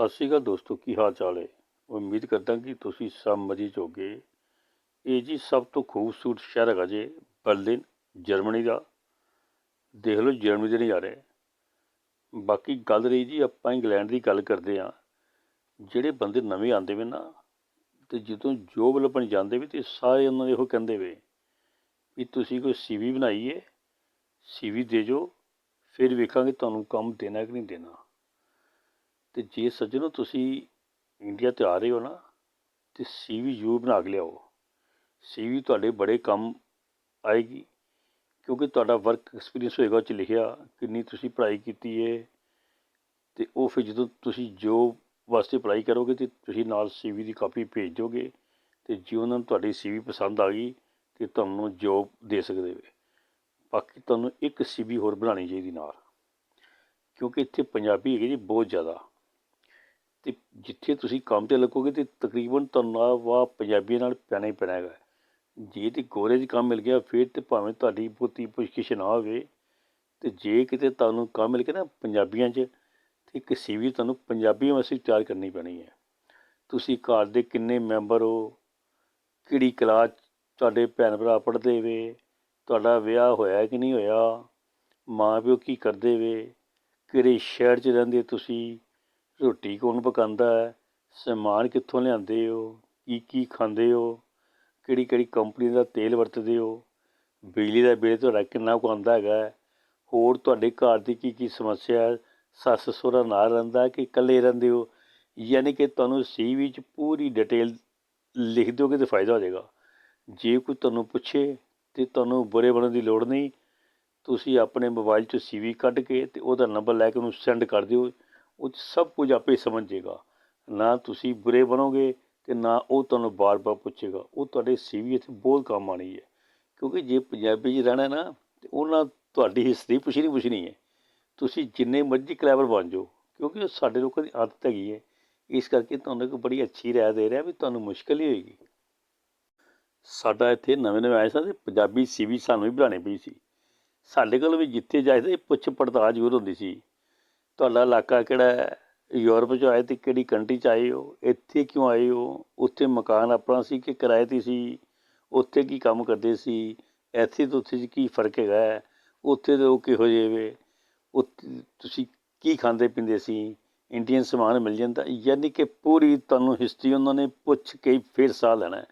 ਸਤਿ ਸ਼੍ਰੀ ਅਕਾਲ ਦੋਸਤੋ, ਕੀ ਹਾਲ ਚਾਲ ਹੈ? ਉਮੀਦ ਕਰਦਾ ਕਿ ਤੁਸੀਂ ਸਭ ਮਜ਼ੇ 'ਚ ਹੋਗੇ। ਇਹ ਜੀ ਸਭ ਤੋਂ ਖੂਬਸੂਰਤ ਸ਼ਹਿਰ ਹੈਗਾ ਜੇ ਬਰਲਿਨ, ਜਰਮਨੀ ਦਾ। ਦੇਖ ਲਓ ਜਰਮਨੀ ਦੇ ਨਜ਼ਾਰੇ। ਬਾਕੀ ਗੱਲ ਰਹੀ ਜੀ, ਆਪਾਂ ਇੰਗਲੈਂਡ ਦੀ ਗੱਲ ਕਰਦੇ ਹਾਂ। ਜਿਹੜੇ ਬੰਦੇ ਨਵੇਂ ਆਉਂਦੇ ਵੇ ਨਾ, ਤੇ ਜਦੋਂ ਜੋਬ ਲੱਭਣ ਜਾਂਦੇ ਵੀ, ਤੇ ਸਾਰੇ ਉਹਨਾਂ ਦੇ ਇਹੋ ਕਹਿੰਦੇ ਵੇ ਵੀ ਤੁਸੀਂ ਕੋਈ ਸੀਵੀ ਬਣਾਈਏ ਸੀਵੀ ਦੇ ਜੋ, ਫਿਰ ਵੇਖਾਂਗੇ ਤੁਹਾਨੂੰ ਕੰਮ ਦੇਣਾ ਕਿ ਨਹੀਂ ਦੇਣਾ। ਅਤੇ ਜੇ ਸੱਜਣੋ ਤੁਸੀਂ ਇੰਡੀਆ ਤੇ ਆ ਰਹੇ ਹੋ ਨਾ, ਤਾਂ ਤੇ ਸੀਵੀ ਜ਼ਰੂਰ ਬਣਾ ਕੇ ਲਿਆਓ। ਸੀ ਵੀ ਤੁਹਾਡੇ ਬੜੇ ਕੰਮ ਆਏਗੀ, ਕਿਉਂਕਿ ਤੁਹਾਡਾ ਵਰਕ ਐਕਸਪੀਰੀਅੰਸ ਹੋਏਗਾ ਉਹ 'ਚ ਲਿਖਿਆ, ਕਿੰਨੀ ਤੁਸੀਂ ਪੜ੍ਹਾਈ ਕੀਤੀ ਹੈ ਅਤੇ ਉਹ ਫਿਰ ਜਦੋਂ ਤੁਸੀਂ ਜੋਬ ਵਾਸਤੇ ਅਪਲਾਈ ਕਰੋਗੇ ਤਾਂ ਤੁਸੀਂ ਨਾਲ ਸੀ ਵੀ ਦੀ ਕਾਪੀ ਭੇਜ ਦਿਓਗੇ ਅਤੇ ਜੇ ਉਹਨਾਂ ਨੂੰ ਤੁਹਾਡੀ ਸੀ ਵੀ ਪਸੰਦ ਆ ਗਈ, ਤਾਂ ਤੁਹਾਨੂੰ ਜੋਬ ਦੇ ਸਕਦੇ ਵੇ। ਬਾਕੀ ਤੁਹਾਨੂੰ ਇੱਕ ਸੀ ਵੀ ਹੋਰ ਬਣਾਉਣੀ ਚਾਹੀਦੀ ਨਾਲ, ਕਿਉਂਕਿ ਇੱਥੇ ਪੰਜਾਬੀ ਹੈਗੇ ਜੀ ਬਹੁਤ ਜ਼ਿਆਦਾ। ਅਤੇ ਜਿੱਥੇ ਤੁਸੀਂ ਕੰਮ ਤੇ ਲੱਗੋਗੇ ਤਾਂ ਤਕਰੀਬਨ ਤੁਹਾਨੂੰ ਆਹ ਵਾ ਪੰਜਾਬੀਆਂ ਨਾਲ ਪੈਣਾ ਹੀ ਪੈਣਾ ਹੈਗਾ। ਜੇ ਤਾਂ ਗੋਰੇ 'ਚ ਕੰਮ ਮਿਲ ਗਿਆ, ਫਿਰ ਤਾਂ ਭਾਵੇਂ ਤੁਹਾਡੀ ਬਹੁਤੀ ਪੁੱਛਗਿੱਛ ਨਾ ਹੋਵੇ ਅਤੇ ਜੇ ਕਿਤੇ ਤੁਹਾਨੂੰ ਕੰਮ ਮਿਲ ਗਿਆ ਨਾ ਪੰਜਾਬੀਆਂ 'ਚ, ਤਾਂ ਇੱਕ ਸੀਵੀ ਤੁਹਾਨੂੰ ਪੰਜਾਬੀ ਵਾਸਤੇ ਤਿਆਰ ਕਰਨੀ ਪੈਣੀ ਹੈ। ਤੁਸੀਂ ਘਰ ਦੇ ਕਿੰਨੇ ਮੈਂਬਰ ਹੋ, ਕਿਹੜੀ ਕਲਾਸ ਤੁਹਾਡੇ ਭੈਣ ਭਰਾ ਪੜ੍ਹਦੇ ਵੇ, ਤੁਹਾਡਾ ਵਿਆਹ ਹੋਇਆ ਕਿ ਨਹੀਂ ਹੋਇਆ ਮਾਂ ਪਿਓ ਕੀ ਕਰਦੇ ਵੇ, ਕਿਹੜੇ ਸ਼ਹਿਰ 'ਚ ਰਹਿੰਦੇ ਤੁਸੀਂ ਰੋਟੀ ਕੌਣ ਪਕਾਉਂਦਾ ਹੈ? ਸਮਾਨ ਕਿੱਥੋਂ ਲਿਆਉਂਦੇ ਹੋ? ਕੀ ਕੀ ਖਾਂਦੇ ਹੋ? ਕਿਹੜੀ ਕਿਹੜੀ ਕੰਪਨੀ ਦਾ ਤੇਲ ਵਰਤਦੇ ਹੋ? ਬਿਜਲੀ ਦਾ ਬਿੱਲ ਤੁਹਾਡਾ ਕਿੰਨਾ ਕੁ ਆਉਂਦਾ ਹੈਗਾ ਹੋਰ ਤੁਹਾਡੇ ਘਰ ਦੀ ਕੀ ਕੀ ਸਮੱਸਿਆ ਹੈ? ਸੱਸ, ਸਹੁਰਾ ਨਾਲ ਰਹਿੰਦਾ ਕਿ ਇਕੱਲੇ ਰਹਿੰਦੇ ਹੋ? ਯਾਨੀ ਕਿ ਤੁਹਾਨੂੰ ਸੀ ਵਿੱਚ ਪੂਰੀ ਡਿਟੇਲ ਲਿਖ ਦਿਓਗੇ ਤਾਂ ਫਾਇਦਾ ਹੋ ਜਾਏਗਾ। ਜੇ ਕੋਈ ਤੁਹਾਨੂੰ ਪੁੱਛੇ ਤੇ ਤੁਹਾਨੂੰ ਬੁਰੇ ਬਣਨ ਦੀ ਲੋੜ ਨਹੀਂ, ਤੁਸੀਂ ਆਪਣੇ ਮੋਬਾਈਲ 'ਚ ਸੀਵੀ ਕੱਢ ਕੇ ਤੇ ਉਹਦਾ ਨੰਬਰ ਲੈ ਕੇ ਉਹਨੂੰ ਸੈਂਡ ਕਰ ਦਿਓ। ਉਹ 'ਚ ਸਭ ਕੁਝ ਆਪੇ ਸਮਝ ਜਾਏਗਾ ਨਾ ਤੁਸੀਂ ਬੁਰੇ ਬਣੋਗੇ ਤੇ ਨਾ ਉਹ ਤੁਹਾਨੂੰ ਬਾਰ-ਬਾਰ ਪੁੱਛੇਗਾ। ਉਹ ਤੁਹਾਡੇ ਸੀਵੀ ਇੱਥੇ ਬਹੁਤ ਕੰਮ ਆਣੀ ਹੈ। ਕਿਉਂਕਿ ਜੇ ਪੰਜਾਬੀ 'ਚ ਰਹਿਣਾ ਨਾ, ਤੇ ਉਹਨਾਂ ਤੁਹਾਡੀ ਹਿਸਟਰੀ ਪੁੱਛਣੀ ਪੁੱਛਣੀ ਹੈ। ਤੁਸੀਂ ਜਿੰਨੇ ਮਰਜ਼ੀ ਕਲੈਵਰ ਬਣ ਜਾਓ, ਕਿਉਂਕਿ ਉਹ ਸਾਡੇ ਲੋਕਾਂ ਦੀ ਆਦਤ ਹੈਗੀ ਹੈ। ਇਸ ਕਰਕੇ ਤੁਹਾਨੂੰ ਇੱਕ ਬੜੀ ਅੱਛੀ ਰਾਏ ਦੇ ਰਿਹਾ ਵੀ ਤੁਹਾਨੂੰ ਮੁਸ਼ਕਲ ਹੀ ਹੋਏਗੀ। ਸਾਡਾ ਇੱਥੇ ਨਵੇਂ ਨਵੇਂ ਆਏ ਸਾਂ ਤੇ ਪੰਜਾਬੀ ਸੀਵੀ ਸਾਨੂੰ ਹੀ ਬਣਾਉਣੀ ਪਈ ਸੀ। ਸਾਡੇ ਕੋਲ ਵੀ ਜਿੱਥੇ ਜਾਏ ਜਾਈਦਾ ਪੁੱਛ ਪੜਤਾਲ ਜ਼ਰੂਰ ਹੁੰਦੀ ਸੀ। ਤੁਹਾਡਾ ਇਲਾਕਾ ਕਿਹੜਾ ਹੈ? ਯੂਰਪ 'ਚ ਆਏ ਤੇ ਕਿਹੜੀ ਕੰਟਰੀ 'ਚ ਆਏ ਹੋ? ਇੱਥੇ ਕਿਉਂ ਆਏ ਹੋ? ਉੱਥੇ ਮਕਾਨ ਆਪਣਾ ਸੀ ਕਿ ਕਿਰਾਏ ਤੇ ਸੀ? ਉੱਥੇ ਕੀ ਕੰਮ ਕਰਦੇ ਸੀ? ਇੱਥੇ ਤੇ ਉੱਥੇ 'ਚ ਕੀ ਫ਼ਰਕ ਹੈਗਾ ਹੈ? ਉੱਥੇ ਦੇ ਉਹ ਕਿਹੋ ਜਿਹੇ ਵੇ? ਤੁਸੀਂ ਕੀ ਖਾਂਦੇ ਪੀਂਦੇ ਸੀ? ਇੰਡੀਅਨ ਸਮਾਨ ਮਿਲ ਜਾਂਦਾ। ਯਾਨੀ ਕਿ ਪੂਰੀ ਤੁਹਾਨੂੰ ਹਿਸਟਰੀ ਉਹਨਾਂ ਨੇ ਪੁੱਛ ਕੇ ਫਿਰ ਸਾਹ ਲੈਣਾ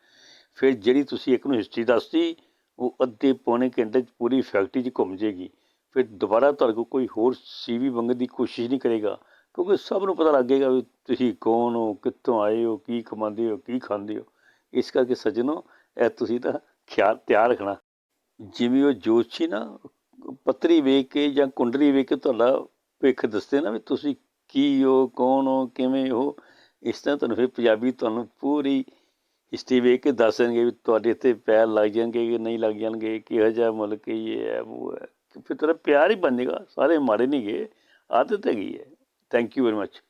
ਫਿਰ ਜਿਹੜੀ ਤੁਸੀਂ ਇੱਕ ਨੂੰ ਹਿਸਟਰੀ ਦੱਸਤੀ, ਉਹ ਅੱਧੇ ਪੌਣੇ ਘੰਟੇ 'ਚ ਪੂਰੀ ਫੈਕਟਰੀ 'ਚ ਘੁੰਮ ਜਾਏਗੀ ਫਿਰ ਦੁਬਾਰਾ ਤੁਹਾਡੇ ਕੋਲ ਕੋਈ ਹੋਰ ਸੀਵੀ ਮੰਗਣ ਦੀ ਕੋਸ਼ਿਸ਼ ਨਹੀਂ ਕਰੇਗਾ, ਕਿਉਂਕਿ ਸਭ ਨੂੰ ਪਤਾ ਲੱਗੇਗਾ ਵੀ ਤੁਸੀਂ ਕੌਣ ਹੋ, ਕਿੱਥੋਂ ਆਏ ਹੋ, ਕੀ ਕਮਾਉਂਦੇ ਹੋ, ਕੀ ਖਾਂਦੇ ਹੋ। ਇਸ ਕਰਕੇ ਸੱਜਣੋ, ਇਹ ਤੁਸੀਂ ਤਾਂ ਖਿਆਲ ਤਿਆਰ ਰੱਖਣਾ। ਜਿਵੇਂ ਉਹ ਜੋਤਸ਼ੀ ਨਾ, ਪੱਤਰੀ ਵੇਖ ਕੇ ਜਾਂ ਕੁੰਡਲੀ ਵੇਖ ਕੇ ਤੁਹਾਡਾ ਭਵਿੱਖ ਦੱਸਦੇ ਨਾ ਵੀ ਤੁਸੀਂ ਕੀ ਹੋ, ਕੌਣ ਹੋ, ਕਿਵੇਂ ਹੋ, ਇਸ ਤਰ੍ਹਾਂ ਤੁਹਾਨੂੰ ਫਿਰ ਪੰਜਾਬੀ ਤੁਹਾਨੂੰ ਪੂਰੀ ਹਿਸਟਰੀ ਵੇਖ ਕੇ ਦੱਸ ਦੇਣਗੇ ਵੀ ਤੁਹਾਡੇ ਇੱਥੇ ਪੈਰ ਲੱਗ ਜਾਣਗੇ ਕਿ ਨਹੀਂ ਲੱਗ ਜਾਣਗੇ, ਕਿਹੋ ਜਿਹਾ ਮੁਲਕ ਇਹ ਹੈ, ਉਹ ਹੈ। ਫਿਰ ਤੇਰਾ ਪਿਆਰ ਹੀ ਬਣ ਜਾਏਗਾ ਸਾਰੇ ਮਾੜੇ ਨਹੀਂ ਗਏ, ਆਦਤ ਹੈਗੀ ਹੈ। Thank you very much